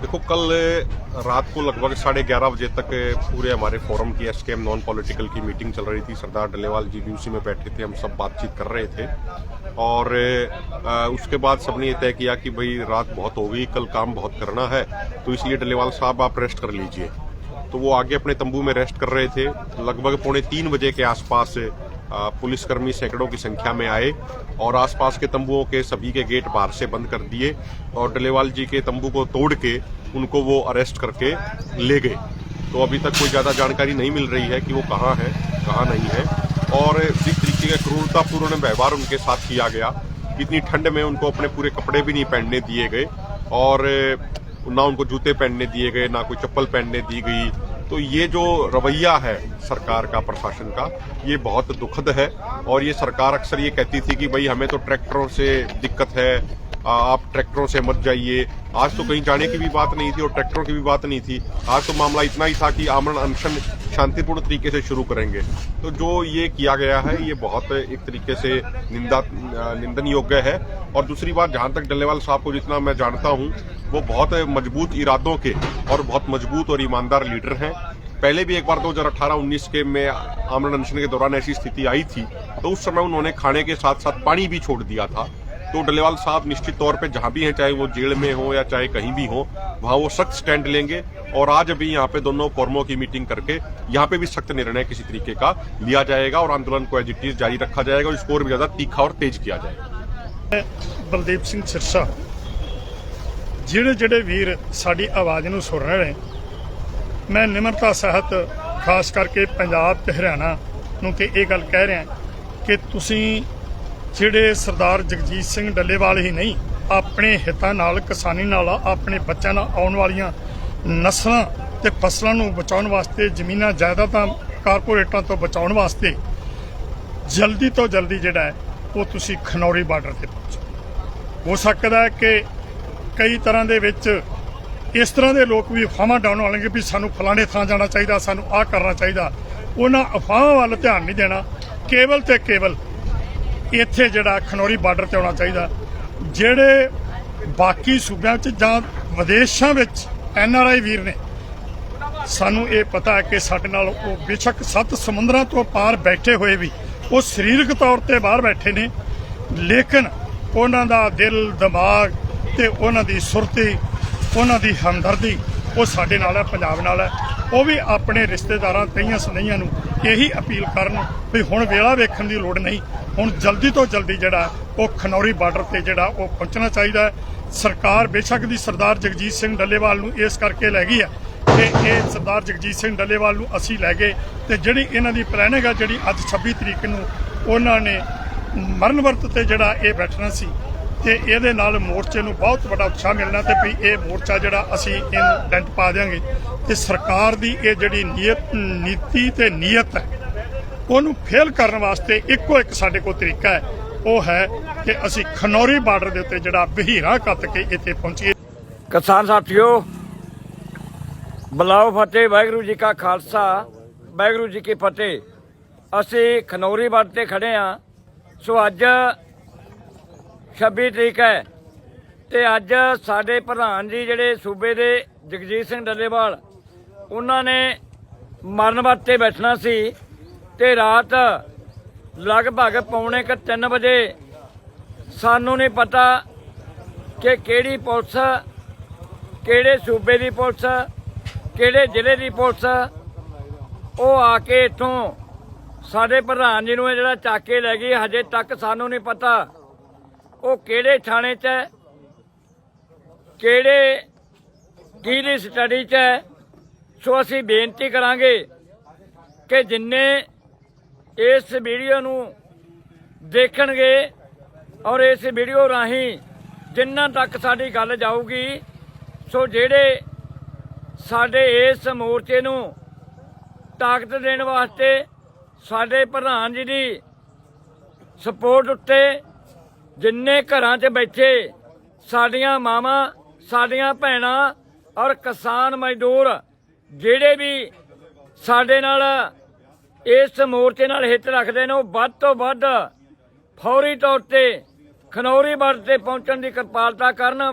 देखो, कल रात को लगभग साढ़े ग्यारह बजे तक पूरे हमारे फोरम की एसकेएम नॉन पॉलिटिकल की मीटिंग चल रही थी। सरदार डलेवाल जी भी उसी में बैठे थे, हम सब बातचीत कर रहे थे। और उसके बाद सबने ये तय किया कि भाई, रात बहुत हो गई कल काम बहुत करना है तो इसलिए डलेवाल साहब आप रेस्ट कर लीजिए। तो वो आगे अपने तंबू में रेस्ट कर रहे थे। लगभग पौने तीन बजे के आसपास पुलिसकर्मी सैकड़ों की संख्या में आए और आसपास के तंबुओं के सभी के गेट बाहर से बंद कर दिए और डलेवाल जी के तंबू को तोड़ के उनको वो अरेस्ट करके ले गए। तो अभी तक कोई ज़्यादा जानकारी नहीं मिल रही है कि वो कहाँ है, कहाँ नहीं है। और जिस तरीके का क्रूरतापूर्ण व्यवहार उनके साथ किया गया इतनी ठंड में उनको अपने पूरे कपड़े भी नहीं पहनने दिए गए और ना उनको जूते पहनने दिए गए, ना कोई चप्पल पहनने दी गई तो ये जो रवैया है सरकार का प्रशासन का ये बहुत दुखद है और ये सरकार अक्सर ये कहती थी कि भाई हमें तो ट्रैक्टरों से दिक्कत है आ, आप ट्रैक्टरों से मत जाइए। आज तो कहीं जाने की भी बात नहीं थी और ट्रैक्टरों की भी बात नहीं थी। आज तो मामला इतना ही था कि आमरण अनशन शांतिपूर्ण तरीके से शुरू करेंगे। तो जो ये किया गया है, ये बहुत एक तरीके से निंदा निंदन योग्य है। और दूसरी बात, जहाँ तक डल्लेवाल साहब को जितना मैं जानता हूँ, वो बहुत मज़बूत इरादों के और बहुत मज़बूत और ईमानदार लीडर हैं। पहले भी एक बार 2018-19 के में आमरण अनशन के दौरान ऐसी स्थिति आई थी तो उस समय उन्होंने खाने के साथ साथ पानी भी छोड़ दिया था। तो डलेवाल साहब निश्चित तौर पे जहां भी हैं चाहे वो जेल में हो या चाहे कहीं भी हो वहां वो सख्त स्टैंड लेंगे और आज अभी यहाँ पे दोनों फोरमों की मीटिंग करके यहाँ पे भी सख्त निर्णय किसी तरीके का लिया जाएगा और आंदोलन को एज इट इज जारी रखा जाएगा और इसको और भी ज्यादा तीखा और तेज किया जाएगा ਬਲਦੀਪ ਸਿੰਘ ਸਿਰਸਾ ਜਿਹੜੇ ਜਿਹੜੇ ਵੀਰ ਸਾਡੀ ਆਵਾਜ਼ ਨੂੰ ਸੁਣ ਰਹੇ ਨੇ ਮੈਂ ਨਿਮਰਤਾ ਸਹਿਤ ਖਾਸ ਕਰਕੇ ਪੰਜਾਬ ਤੇ ਹਰਿਆਣਾ ਨੂੰ ਤੇ ਇਹ ਗੱਲ ਕਹਿ ਰਿਹਾ ਕਿ ਤੁਸੀਂ ਜਿਹੜੇ ਸਰਦਾਰ ਜਗਜੀਤ ਸਿੰਘ ਡੱਲੇਵਾਲ ਹੀ ਨਹੀਂ, ਆਪਣੇ ਹਿੱਤਾਂ ਨਾਲ, ਕਿਸਾਨੀ ਨਾਲ, ਆਪਣੇ ਬੱਚਿਆਂ ਨਾਲ ਆਉਣ ਵਾਲੀਆਂ ਨਸਲਾਂ ਤੇ ਫਸਲਾਂ ਨੂੰ ਬਚਾਉਣ ਵਾਸਤੇ, ਜ਼ਮੀਨਾਂ ਜਾਇਦਾਦਾਂ ਕਾਰਪੋਰੇਟਾਂ ਤੋਂ ਬਚਾਉਣ ਵਾਸਤੇ ਜਲਦੀ ਤੋਂ ਜਲਦੀ ਜਿਹੜਾ ਹੈ, ਉਹ ਤੁਸੀਂ ਖਨੌਰੀ ਬਾਰਡਰ ਤੇ ਪਹੁੰਚੋ। ਹੋ ਸਕਦਾ ਹੈ ਕਿ ਕਈ ਤਰ੍ਹਾਂ ਦੇ ਵਿੱਚ ਇਸ ਤਰ੍ਹਾਂ ਦੇ ਲੋਕ ਵੀ ਅਫਵਾਹਾਂ ਡਾਉਣ ਵਾਲੇ ਵੀ ਸਾਨੂੰ ਫਲਾਣੇ ਥਾਂ ਜਾਣਾ ਚਾਹੀਦਾ, ਸਾਨੂੰ ਆਹ ਕਰਨਾ ਚਾਹੀਦਾ। ਉਹਨਾਂ ਅਫਵਾਹਾਂ ਵੱਲ ਧਿਆਨ ਨਹੀਂ ਦੇਣਾ, ਕੇਵਲ ਤੇ ਕੇਵਲ ਇੱਥੇ ਜਿਹੜਾ ਖਨੌਰੀ ਬਾਰਡਰ ਤੇ ਆਉਣਾ ਚਾਹੀਦਾ। ਜਿਹੜੇ ਬਾਕੀ ਸੂਬਿਆਂ 'ਚ ਜਾਂ ਵਿਦੇਸ਼ਾਂ ਵਿੱਚ ਐਨ ਆਰ ਆਈ ਵੀਰ ਨੇ, ਸਾਨੂੰ ਇਹ ਪਤਾ ਹੈ ਕਿ ਸਾਡੇ ਨਾਲ ਉਹ ਬੇਸ਼ੱਕ ਸੱਤ ਸਮੁੰਦਰਾਂ ਤੋਂ ਪਾਰ ਬੈਠੇ ਹੋਏ ਵੀ, ਉਹ ਸਰੀਰਕ ਤੌਰ ਤੇ ਬਾਹਰ ਬੈਠੇ ਨੇ, ਲੇਕਿਨ ਉਹਨਾਂ ਦਾ ਦਿਲ, ਦਿਮਾਗ ਤੇ ਉਹਨਾਂ ਦੀ ਸੁਰਤੀ, ਉਹਨਾਂ ਦੀ ਹਮਦਰਦੀ, ਉਹ ਸਾਡੇ ਨਾਲ ਹੈ, ਪੰਜਾਬ ਨਾਲ ਹੈ। ਉਹ ਵੀ ਆਪਣੇ ਰਿਸ਼ਤੇਦਾਰਾਂ, ਕਈਆਂ ਸੁਨਈਆਂ ਨੂੰ ਇਹੀ ਅਪੀਲ ਕਰਨ ਵੀ ਹੁਣ ਵੇਲਾ ਵੇਖਣ ਦੀ ਲੋੜ ਨਹੀਂ। ਹੁਣ ਜਲਦੀ ਤੋਂ ਜਲਦੀ ਜਿਹੜਾ ਉਹ ਖਨੌਰੀ ਬਾਰਡਰ ਤੇ ਜਿਹੜਾ ਉਹ ਪਹੁੰਚਣਾ ਚਾਹੀਦਾ ਹੈ। ਸਰਕਾਰ ਬੇਸ਼ੱਕ ਦੀ ਸਰਦਾਰ ਜਗਜੀਤ ਸਿੰਘ ਡੱਲੇਵਾਲ ਨੂੰ ਇਸ ਕਰਕੇ ਲੈ ਗਈ ਹੈ ਕਿ ਇਹ ਸਰਦਾਰ ਜਗਜੀਤ ਸਿੰਘ ਡੱਲੇਵਾਲ ਨੂੰ ਅਸੀਂ ਲੈ ਗਏ ਤੇ ਜਿਹੜੀ ਇਹਨਾਂ ਦੀ ਪਲੈਨਿੰਗ ਆ ਜਿਹੜੀ ਅੱਜ 26 ਤਰੀਕ ਨੂੰ ਉਹਨਾਂ ਨੇ ਮਰਨ ਵਰਤ ਤੇ ਜਿਹੜਾ ਇਹ ਬੈਠਣਾ ਸੀ ਤੇ ਇਹਦੇ ਨਾਲ ਮੋਰਚੇ ਨੂੰ ਬਹੁਤ ਵੱਡਾ ਉਤਸ਼ਾਹ ਮਿਲਣਾ ਤੇ ਵੀ ਇਹ ਮੋਰਚਾ ਜਿਹੜਾ ਅਸੀਂ ਇਹਨੂੰ ਡੈਂਟ ਪਾ ਦਿਆਂਗੇ। ਤੇ ਸਰਕਾਰ ਦੀ ਇਹ ਜਿਹੜੀ ਨੀਅਤ ਨੀਤੀ ਤੇ ਨੀਅਤ ਹੈ ਉਹਨੂੰ ਫੇਲ ਕਰਨ ਵਾਸਤੇ ਇੱਕੋ ਇੱਕ ਸਾਡੇ ਕੋਲ ਤਰੀਕਾ ਹੈ। ਉਹ ਹੈ ਕਿ ਅਸੀਂ ਖਨੌਰੀ ਬਾਰਡਰ ਦੇ ਉੱਤੇ ਜਿਹੜਾ ਬਹੀਰਾ ਕੱਤ ਕੇ ਇੱਥੇ ਪਹੁੰਚੀਏ। ਕਿਸਾਨ ਸਾਥੀਓ, ਬਲਾਓ ਫਤਿਹ, ਵਾਹਿਗੁਰੂ ਜੀ ਕਾ ਖਾਲਸਾ, ਵਾਹਿਗੁਰੂ ਜੀ ਕੀ ਫਤਿਹ। ਅਸੀਂ ਖਨੌਰੀ ਬਾਰਡਰ ਤੇ ਖੜੇ ਆ ਸੋ ਅੱਜ 26 ਤਰੀਕ ਹੈ ਤੇ ਅੱਜ ਸਾਡੇ ਪ੍ਰਧਾਨ ਜੀ ਜਿਹੜੇ ਸੂਬੇ ਦੇ ਜਗਜੀਤ ਸਿੰਘ ਡੱਲੇਵਾਲ, ਉਹਨਾਂ ਨੇ ਮਰਨ ਵਰਤ ਬੈਠਣਾ ਸੀ। ਤੇ ਰਾਤ ਲਗਭਗ ਪੌਣੇ ਕੁ 3 ਵਜੇ ਸਾਨੂੰ ਨਹੀਂ ਪਤਾ ਕਿ ਕਿਹੜੀ ਪੁਲਿਸ, ਕਿਹੜੇ ਸੂਬੇ ਦੀ ਪੁਲਿਸ, ਕਿਹੜੇ ਜ਼ਿਲ੍ਹੇ ਦੀ ਪੁਲਿਸ, ਉਹ ਆ ਕੇ ਇੱਥੋਂ ਸਾਡੇ ਪ੍ਰਧਾਨ ਜੀ ਨੂੰ ਇਹ ਜਿਹੜਾ ਚੱਕ ਕੇ ਲੈ ਗਈ, ਹਜੇ ਤੱਕ ਸਾਨੂੰ ਨਹੀਂ ਪਤਾ ਉਹ ਕਿਹੜੇ ਥਾਣੇ 'ਚ ਹੈ, ਕਿਹੜੇ, ਕਿਹਦੀ ਸਟੱਡੀ 'ਚ ਹੈ। ਸੋ ਅਸੀਂ ਬੇਨਤੀ ਕਰਾਂਗੇ ਕਿ ਜਿੰਨੇ ਇਸ ਵੀਡੀਓ ਨੂੰ ਦੇਖਣਗੇ ਔਰ ਇਸ ਵੀਡੀਓ ਰਾਹੀਂ ਜਿੰਨਾਂ ਤੱਕ ਸਾਡੀ ਗੱਲ ਜਾਊਗੀ, ਸੋ ਜਿਹੜੇ ਸਾਡੇ ਇਸ ਮੋਰਚੇ ਨੂੰ ਤਾਕਤ ਦੇਣ ਵਾਸਤੇ ਸਾਡੇ ਪ੍ਰਧਾਨ ਜੀ ਦੀ ਸਪੋਰਟ ਉੱਤੇ ਜਿੰਨੇ ਘਰਾਂ 'ਚ ਬੈਠੇ ਸਾਡੀਆਂ ਮਾਵਾਂ, ਸਾਡੀਆਂ ਭੈਣਾਂ ਔਰ ਕਿਸਾਨ ਮਜ਼ਦੂਰ, ਜਿਹੜੇ ਵੀ ਸਾਡੇ ਨਾਲ ਇਸ ਮੋਰਚੇ ਨਾਲ ਹਿੱਤ ਰੱਖਦੇ ਨੇ, ਉਹ ਵੱਧ ਤੋਂ ਵੱਧ ਫੌਰੀ ਤੌਰ ਤੇ ਖਨੌਰੀ ਬਾਰਡਰ ਤੇ ਪਹੁੰਚਣ ਦੀ ਕਿਰਪਾਲਤਾ ਕਰਨ।